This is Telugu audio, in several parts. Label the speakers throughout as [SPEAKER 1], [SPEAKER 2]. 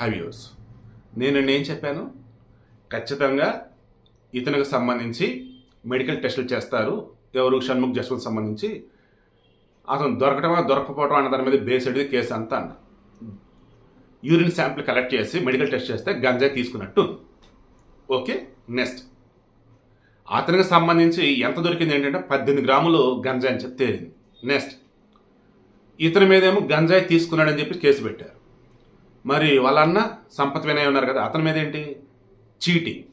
[SPEAKER 1] హైవ్యూర్స్ నేను నిన్న ఏం చెప్పాను? ఖచ్చితంగా ఇతనికి సంబంధించి మెడికల్ టెస్టులు చేస్తారు. ఎవరు షణ్ముఖ్ జస్వంత్ సంబంధించి. అతను దొరకటమా దొరకపోవటం అన్న దాని మీద బేస్డ్ కేసు అంతా అన్న యూరిన్ శాంపిల్ కలెక్ట్ చేసి మెడికల్ టెస్ట్ చేస్తే గంజాయి తీసుకున్నట్టు ఓకే నెక్స్ట్. అతనికి సంబంధించి ఎంత దొరికింది ఏంటంటే పద్దెనిమిది గ్రాములు గంజాయి అని చెప్పి తేలింది. నెక్స్ట్. ఇతని మీదేమో గంజాయి తీసుకున్నాడని చెప్పి కేసు పెట్టారు. మరి వాళ్ళ అన్న సంపత్ వినయ్ ఉన్నారు కదా అతని మీద ఏంటి? చీటింగ్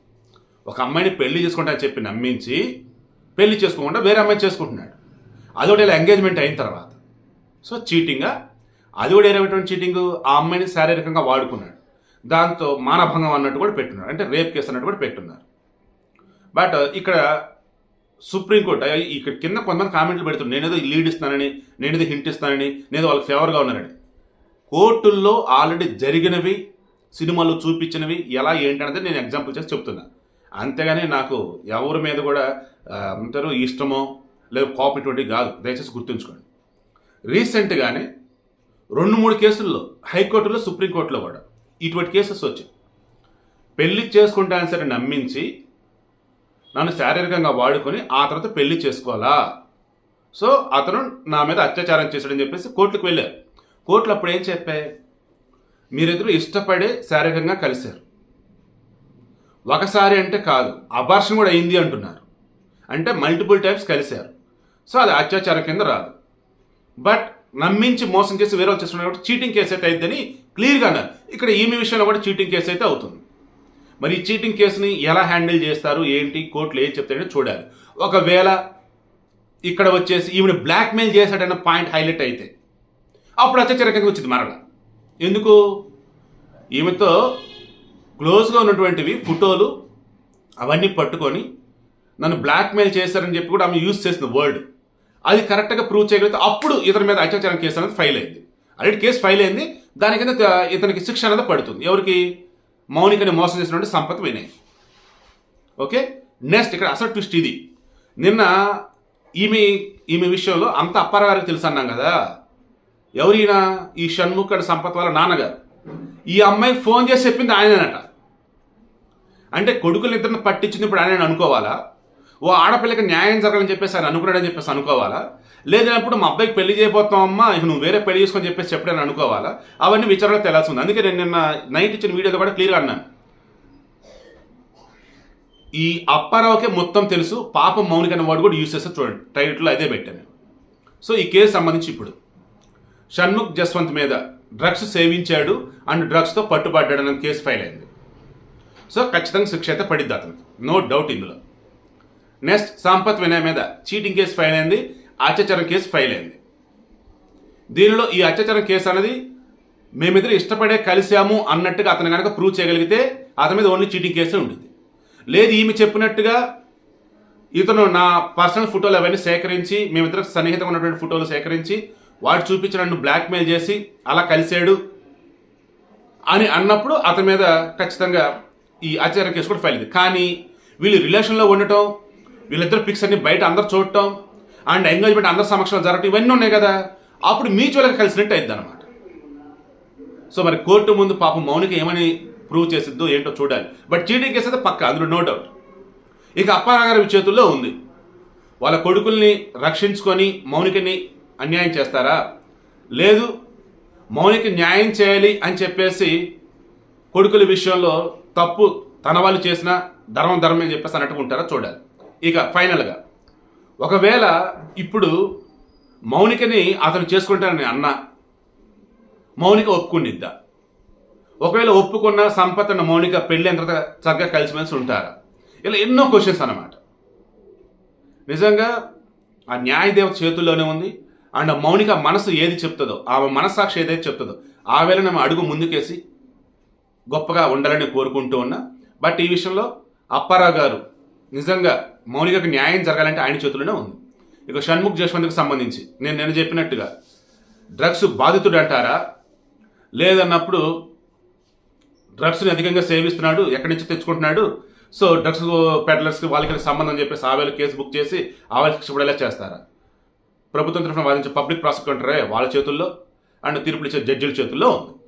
[SPEAKER 1] ఒక అమ్మాయిని పెళ్ళి చేసుకుంటా అని చెప్పి నమ్మించి పెళ్ళి చేసుకోకుండా వేరే అమ్మాయి చేసుకుంటున్నాడు. అది కూడా ఇలా ఎంగేజ్మెంట్ అయిన తర్వాత. సో చీటింగ్గా అది కూడా ఏమైనటువంటి చీటింగ్ ఆ అమ్మాయిని శారీరకంగా వాడుకున్నాడు. దాంతో మానభంగం అన్నట్టు కూడా పెట్టున్నాడు. అంటే రేప్ కేసు అన్నట్టు కూడా పెట్టున్నారు. బట్ ఇక్కడ సుప్రీంకోర్టు ఇక్కడ కింద కొంతమంది కామెంట్లు పెడుతున్నారు. నేనేదో లీడ్ ఇస్తానని నేనేదో హింట్ ఇస్తానని నేను వాళ్ళకి ఫేవర్గా ఉన్నానని. కోర్టుల్లో ఆల్రెడీ జరిగినవి సినిమాలో చూపించినవి ఎలా ఏంటనేది నేను ఎగ్జాంపుల్ చేసి చెప్తున్నా. అంతేగాని నాకు ఎవరి మీద కూడా అంటారు ఇష్టమో లేదు కోపం కాదు. దయచేసి గుర్తుంచుకోండి. రీసెంట్గానే రెండు మూడు కేసుల్లో హైకోర్టులో సుప్రీంకోర్టులో కూడా ఇటువంటి కేసెస్ వచ్చాయి. పెళ్ళి చేసుకుంటానని సరే నమ్మించి నన్ను శారీరకంగా వాడుకొని ఆ తర్వాత పెళ్ళి చేసుకోవాలా? సో అతను నా మీద అత్యాచారం చేశాడని చెప్పేసి కోర్టుకు వెళ్ళారు. కోర్టులో అప్పుడు ఏం చెప్పాయి మీరిద్దరూ ఇష్టపడే శారీరకంగా కలిశారు. ఒకసారి అంటే కాదు అబార్షన్ కూడా అయింది అంటున్నారు. అంటే మల్టిపుల్ టైమ్స్ కలిశారు. సో అది అత్యాచారం కింద రాదు. బట్ నమ్మించి మోసం చేసి వేరే వాళ్ళు కాబట్టి చీటింగ్ కేసు అయితే అయిద్దని క్లియర్గా అన్నారు. ఇక్కడ ఈమె విషయంలో కూడా చీటింగ్ కేసు అయితే అవుతుంది. మరి ఈ చీటింగ్ కేసుని ఎలా హ్యాండిల్ చేస్తారు? ఏంటి? కోర్టులు ఏం చెప్తారో చూడాలి. ఒకవేళ ఇక్కడ వచ్చేసి ఈవిడ బ్లాక్మెయిల్ చేశాడన్న పాయింట్ హైలైట్ అయితే అప్పుడు అత్యాచారకంగా వచ్చింది మరణ ఎందుకు? ఈమెతో క్లోజ్గా ఉన్నటువంటివి ఫోటోలు అవన్నీ పట్టుకొని నన్ను బ్లాక్మెయిల్ చేశారని చెప్పి కూడా ఆమె యూజ్ చేసిన వర్డ్. అది కరెక్ట్గా ప్రూవ్ చేయగలిగితే అప్పుడు ఇతని మీద అత్యాచారం కేసు అనేది ఫైల్ అయింది. ఆల్రెడీ కేసు ఫైల్ అయింది. దాని కింద ఇతనికి శిక్ష అనేది పడుతుంది. ఎవరికి? మౌనికని మోసం చేసినటువంటి సంపత్ వినయ్. ఓకే? నెక్స్ట్ ఇక్కడ అసలు ట్విస్ట్ ఇది. నిన్న ఈమె ఈమె విషయంలో అంత అప్పారాగారికి తెలుసు అన్నాం కదా. ఎవరైనా ఈ షణ్ముఖ్ సంపత్ వాళ్ళ నాన్నగారు. ఈ అమ్మాయికి ఫోన్ చేసి చెప్పింది ఆయననట. అంటే కొడుకులు ఇద్దరిని పట్టించింది ఇప్పుడు ఆయన అనుకోవాలా? ఓ ఆడపిల్లకి న్యాయం జరగాలని చెప్పేసి ఆయన అనుకున్నాడని చెప్పేసి అనుకోవాలా? లేదన్నప్పుడు మా అబ్బాయికి పెళ్ళి చేయబోతున్నావమ్మా ఇక నువ్వు వేరే పెళ్ళి చేసుకొని చెప్పేసి చెప్పాడని అనుకోవాలా? అవన్నీ విచారణలో తెలాల్సి ఉంది. అందుకే నేను నిన్న నైట్ ఇచ్చిన వీడియోలో కూడా క్లియర్గా అన్నాను. ఈ అప్పారావుకే మొత్తం తెలుసు పాపం మౌనిక అనే వాడు కూడా యూస్ చేస్తే చూడండి. టైటిల్లో అదే పెట్టాను. సో ఈ కేసు సంబంధించి ఇప్పుడు. షణ్ముఖ్ జస్వంత్ మీద డ్రగ్స్ సేవించాడు అండ్ డ్రగ్స్తో పట్టుబడ్డాడు అనే కేసు ఫైల్ అయింది. సో ఖచ్చితంగా శిక్ష అయితే పడిద్ది అతనికి నో డౌట్ ఇందులో. నెక్స్ట్ సంపత్ వినయ్ మీద చీటింగ్ కేసు ఫైల్ అయింది అత్యాచారం కేసు ఫైల్ అయింది. దీనిలో ఈ అత్యాచారం కేసు అనేది మేమిద్దరు ఇష్టపడే కలిసాము అన్నట్టుగా అతను కనుక ప్రూవ్ చేయగలిగితే అతని మీద ఓన్లీ చీటింగ్ కేసే ఉంటుంది లేదు ఈమె చెప్పినట్టుగా ఇతను నా పర్సనల్ ఫోటోలు అవన్నీ సేకరించి మేమిద్దరు సన్నిహితంగా ఉన్నటువంటి ఫోటోలు సేకరించి వాడు చూపించి నన్ను బ్లాక్మెయిల్ చేసి అలా కలిసాడు అని అన్నప్పుడు అతని మీద ఖచ్చితంగా ఈ ఆచార్య కేసు కూడా ఫైల్ అయింది. కానీ వీళ్ళు రిలేషన్లో ఉండటం వీళ్ళిద్దరు పిక్స్ అన్ని బయట అందరు చూడటం అండ్ ఎంగేజ్మెంట్ అందరి సమక్షంలో జరగటం ఇవన్నీ ఉన్నాయి కదా. అప్పుడు మ్యూచువల్గా కలిసినట్టు అయింది అనమాట సో మరి కోర్టు ముందు పాపం మౌనిక ఏమని ప్రూవ్ చేసిద్దో ఏంటో చూడాలి. బట్ చీటింగ్ కేసు అయితే పక్క అందులో నో డౌట్ ఇక అప్పారాగారి చేతుల్లో ఉంది. వాళ్ళ కొడుకుల్ని రక్షించుకొని మౌనికని అన్యాయం చేస్తారా? లేదు మౌనికి న్యాయం చేయాలి అని చెప్పేసి కొడుకుల విషయంలో తప్పు తన వాళ్ళు చేసిన ధర్మం ధర్మం అని చెప్పేసి అన్నట్టు ఉంటారా? చూడాలి. ఇక ఫైనల్గా ఒకవేళ ఇప్పుడు మౌనికని అతను చేసుకుంటానని అన్న మౌనిక ఒప్పుకునిద్దా ఒకవేళ ఒప్పుకున్న సంపత్ అన్న మౌనిక పెళ్ళి ఎంత చక్కగా కలిసిమెలిసి ఉంటారా? ఇలా ఎన్నో క్వశ్చన్స్ అన్నమాట. నిజంగా ఆ న్యాయదేవత చేతుల్లోనే ఉంది. అండ్ మౌనిక మనసు ఏది చెప్తుందో ఆమె మనస్సాక్షి ఏదైతే చెప్తుందో ఆ వేళ ఆమె అడుగు ముందుకేసి గొప్పగా ఉండాలని కోరుకుంటూ ఉన్నా. బట్ ఈ విషయంలో అప్పారావు గారు నిజంగా మౌనికకు న్యాయం జరగాలంటే ఆయన చేతుల్లోనే ఉంది. ఇక షణ్ముఖ్ జశ్వంత్కి సంబంధించి నేను నేను చెప్పినట్టుగా డ్రగ్స్ బాధితుడు అంటారా లేదన్నప్పుడు డ్రగ్స్ని అధికంగా సేవిస్తున్నాడు ఎక్కడి నుంచి తెచ్చుకుంటున్నాడు? సో డ్రగ్స్ పెడ్లర్స్కి వాళ్ళకి సంబంధం చెప్పేసి ఆ వేళ కేసు బుక్ చేసి ఆ వేళ శిక్ష పడేలా చేస్తారా? ప్రభుత్వం తరఫున వాదించే పబ్లిక్ ప్రాసిక్యూటరే వాళ్ళ చేతుల్లో? అండ్ తీర్పులు ఇచ్చే జడ్జిల చేతుల్లో ఉంది.